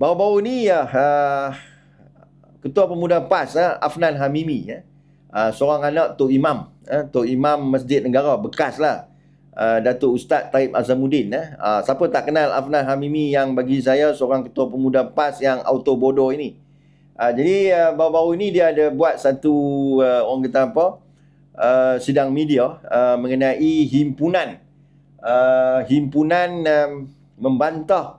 Baru-baru ni ya uh, Ketua Pemuda PAS uh, Afnan Hamimi ya. Uh, seorang anak Tok Imam, uh, Tok Imam Masjid Negara bekas lah. Uh, Datuk Ustaz Taib Azamuddin eh. Uh, siapa tak kenal Afnan Hamimi yang bagi saya seorang ketua pemuda PAS yang auto bodoh ini. Uh, jadi uh, baru-baru ini dia ada buat satu uh, orang kata apa? Uh, sidang media uh, mengenai himpunan uh, himpunan um, membantah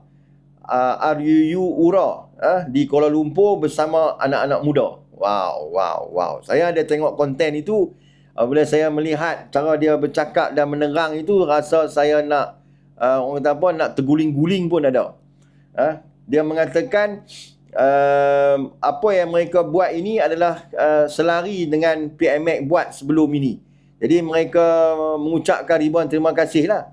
uh, RUU URA uh, di Kuala Lumpur bersama anak-anak muda. Wow, wow, wow. Saya ada tengok konten itu. Uh, bila saya melihat cara dia bercakap dan menerang itu, rasa saya nak, uh, orang kata apa, nak terguling-guling pun ada. Uh, dia mengatakan, uh, apa yang mereka buat ini adalah uh, selari dengan PMX buat sebelum ini. Jadi mereka mengucapkan ribuan terima kasih lah.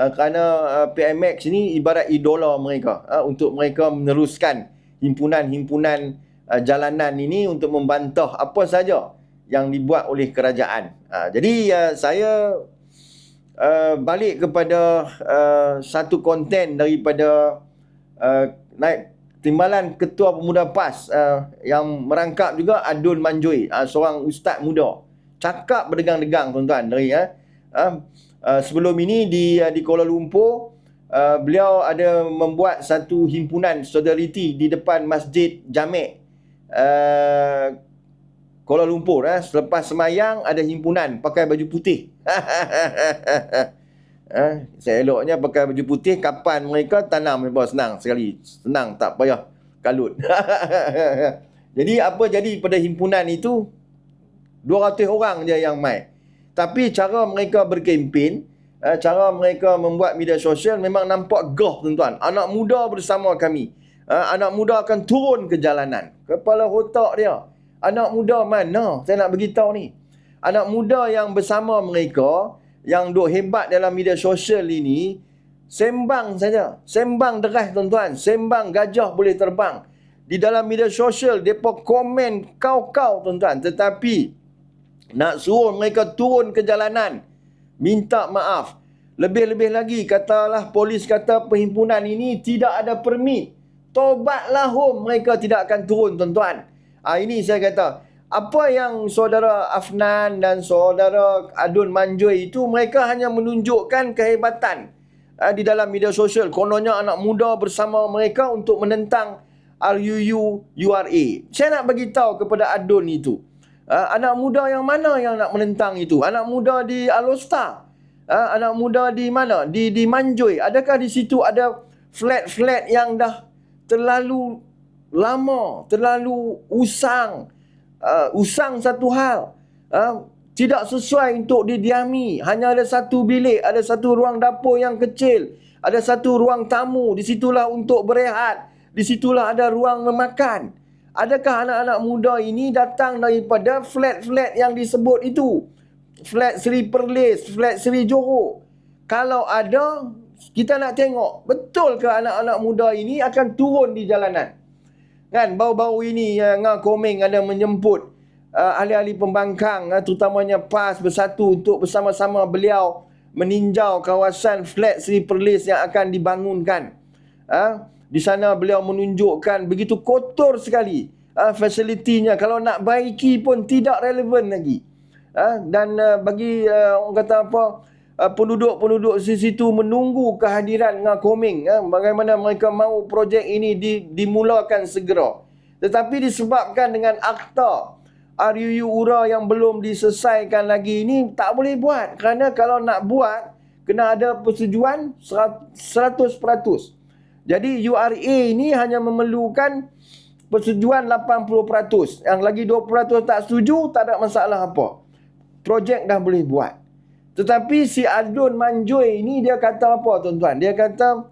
Uh, kerana uh, PMX ni ibarat idola mereka uh, untuk mereka meneruskan himpunan-himpunan uh, jalanan ini untuk membantah apa saja yang dibuat oleh kerajaan. Uh, jadi uh, saya uh, balik kepada uh, satu konten daripada uh, naik timbalan ketua pemuda PAS uh, yang merangkap juga Adun Manjui, uh, seorang ustaz muda. Cakap berdegang-degang tuan-tuan dari uh, uh, Uh, sebelum ini di uh, di Kuala Lumpur uh, beliau ada membuat satu himpunan solidariti di depan Masjid Jamek uh, Kuala Lumpur eh. selepas semayang ada himpunan pakai baju putih. Eh, saya eloknya pakai baju putih kapan mereka tanam senang sekali. Senang tak payah kalut. Jadi apa jadi pada himpunan itu? 200 orang je yang mai tapi cara mereka berkempen, eh, cara mereka membuat media sosial memang nampak gah tuan-tuan. Anak muda bersama kami. Eh, anak muda akan turun ke jalanan. Kepala otak dia. Anak muda mana? Saya nak beritahu ni. Anak muda yang bersama mereka, yang duk hebat dalam media sosial ini, sembang saja. Sembang deras tuan-tuan. Sembang gajah boleh terbang. Di dalam media sosial, mereka komen kau-kau tuan-tuan. Tetapi, nak suruh mereka turun ke jalanan. Minta maaf. Lebih-lebih lagi katalah polis kata perhimpunan ini tidak ada permit. Tobatlah home mereka tidak akan turun tuan-tuan. Ha, ini saya kata. Apa yang saudara Afnan dan saudara Adun Manjui itu mereka hanya menunjukkan kehebatan ha, di dalam media sosial. Kononnya anak muda bersama mereka untuk menentang RUU URA. Saya nak bagi tahu kepada Adun itu. Uh, anak muda yang mana yang nak menentang itu? Anak muda di Alostar? Uh, anak muda di mana? Di di Manjoy. Adakah di situ ada flat-flat yang dah terlalu lama, terlalu usang? Uh, usang satu hal. Uh, tidak sesuai untuk didiami. Hanya ada satu bilik, ada satu ruang dapur yang kecil. Ada satu ruang tamu. Di situlah untuk berehat. Di situlah ada ruang memakan. Adakah anak-anak muda ini datang daripada flat-flat yang disebut itu? Flat Seri Perlis, flat Seri Johor. Kalau ada, kita nak tengok. Betul ke anak-anak muda ini akan turun di jalanan? Kan, baru-baru ini uh, Ngah Komeng ada menjemput uh, ahli-ahli pembangkang, uh, terutamanya PAS bersatu untuk bersama-sama beliau meninjau kawasan flat Seri Perlis yang akan dibangunkan. Uh, di sana beliau menunjukkan begitu kotor sekali uh, fasilitinya. Kalau nak baiki pun tidak relevan lagi. Uh, dan uh, bagi uh, orang kata apa uh, penduduk-penduduk di situ menunggu kehadiran Ngah Koming uh, bagaimana mereka mahu projek ini di, dimulakan segera. Tetapi disebabkan dengan akta RUU URA yang belum diselesaikan lagi ini tak boleh buat kerana kalau nak buat kena ada persetujuan 100%. Jadi URA ini hanya memerlukan persetujuan 80%. Yang lagi 20% tak setuju, tak ada masalah apa. Projek dah boleh buat. Tetapi si Adun Manjui ini dia kata apa tuan-tuan? Dia kata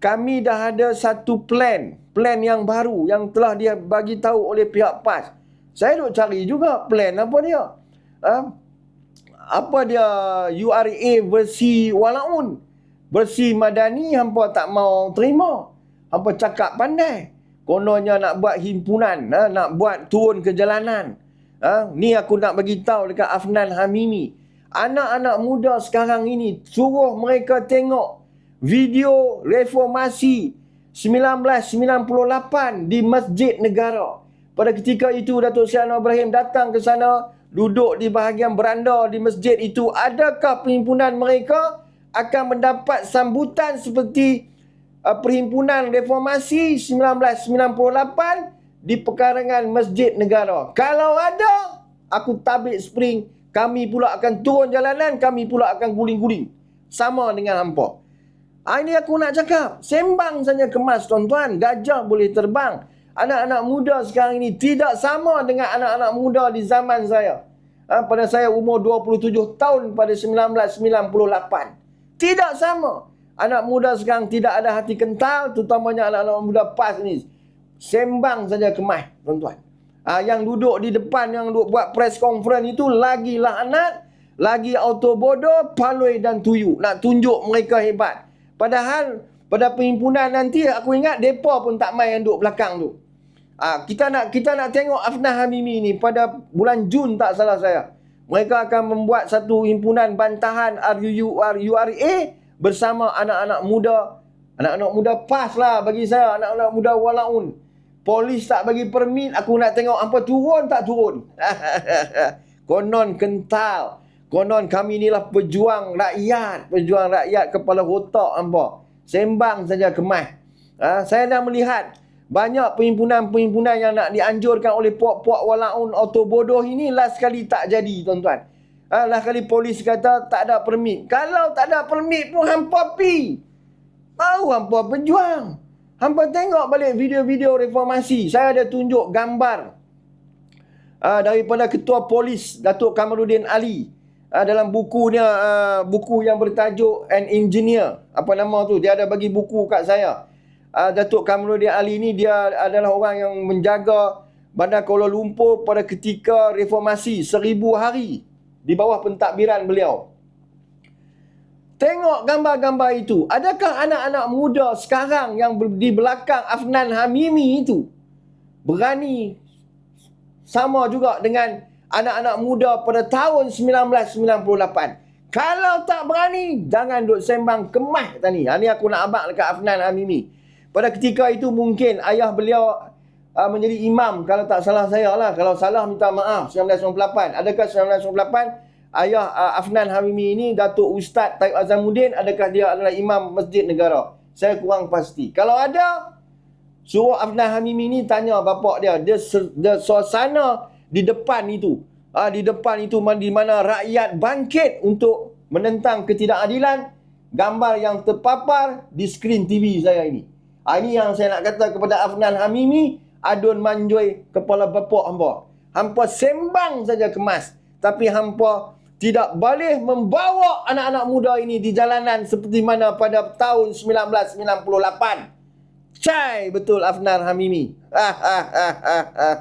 kami dah ada satu plan. Plan yang baru yang telah dia bagi tahu oleh pihak PAS. Saya nak cari juga plan apa dia. Ha? Apa dia URA versi walaun? Bersih madani hampa tak mau terima. Hampa cakap pandai. Kononnya nak buat himpunan, ha? nak buat turun ke jalanan. Ha? Ni aku nak bagi tahu dekat Afnan Hamimi. Anak-anak muda sekarang ini suruh mereka tengok video reformasi 1998 di Masjid Negara. Pada ketika itu Datuk Seri Anwar Ibrahim datang ke sana, duduk di bahagian beranda di masjid itu. Adakah perhimpunan mereka akan mendapat sambutan seperti uh, Perhimpunan Reformasi 1998 di pekarangan Masjid Negara? Kalau ada, aku tabik spring, kami pula akan turun jalanan, kami pula akan guling-guling. Sama dengan hampa. Ha, ini aku nak cakap. Sembang saja kemas tuan-tuan. Gajah boleh terbang. Anak-anak muda sekarang ini tidak sama dengan anak-anak muda di zaman saya. Ha, pada saya umur 27 tahun pada 1998. Tidak sama. Anak muda sekarang tidak ada hati kental. Terutamanya anak-anak muda PAS ini. Sembang saja kemas tuan-tuan. Ha, yang duduk di depan yang duduk buat press conference itu lagi laknat. Lagi auto bodoh, palui dan tuyu. Nak tunjuk mereka hebat. Padahal pada perhimpunan nanti aku ingat depa pun tak main yang duduk belakang tu. Ah kita nak kita nak tengok Afnah Hamimi ni pada bulan Jun tak salah saya. Mereka akan membuat satu himpunan bantahan RUUR URA bersama anak-anak muda. Anak-anak muda pas lah bagi saya. Anak-anak muda walaun. Polis tak bagi permit. Aku nak tengok apa turun tak turun. Konon kental. Konon kami inilah pejuang rakyat. Pejuang rakyat kepala otak hampa. Sembang saja kemas. Ha, saya dah melihat banyak perhimpunan-perhimpunan yang nak dianjurkan oleh puak-puak walaun auto bodoh ini last kali tak jadi tuan-tuan. Ha, last kali polis kata tak ada permit. Kalau tak ada permit pun hampa pi. Tahu hampa pejuang. Hampa tengok balik video-video reformasi. Saya ada tunjuk gambar uh, daripada ketua polis Datuk Kamarudin Ali uh, dalam bukunya uh, buku yang bertajuk An Engineer apa nama tu dia ada bagi buku kat saya uh, Datuk Kamruddin Ali ni dia adalah orang yang menjaga Bandar Kuala Lumpur pada ketika reformasi seribu hari di bawah pentadbiran beliau Tengok gambar-gambar itu. Adakah anak-anak muda sekarang yang di belakang Afnan Hamimi itu berani sama juga dengan anak-anak muda pada tahun 1998. Kalau tak berani, jangan duk sembang kemah tadi. Ha, ni aku nak abang dekat Afnan Amimi. Pada ketika itu mungkin ayah beliau uh, menjadi imam kalau tak salah saya lah. Kalau salah minta maaf 1998. Adakah 1998 ayah uh, Afnan Hamimi ini Datuk Ustaz Taib Azamuddin adakah dia adalah imam Masjid Negara? Saya kurang pasti. Kalau ada suruh Afnan Hamimi ini tanya bapak dia, dia, dia suasana di depan itu ah di depan itu di mana rakyat bangkit untuk menentang ketidakadilan gambar yang terpapar di skrin TV saya ini ah ini yang saya nak kata kepada Afnan Hamimi adun manjoi kepala bapa hamba hampa sembang saja kemas tapi hampa tidak boleh membawa anak-anak muda ini di jalanan seperti mana pada tahun 1998 Cai betul Afnan Hamimi. Ha ha ha ha.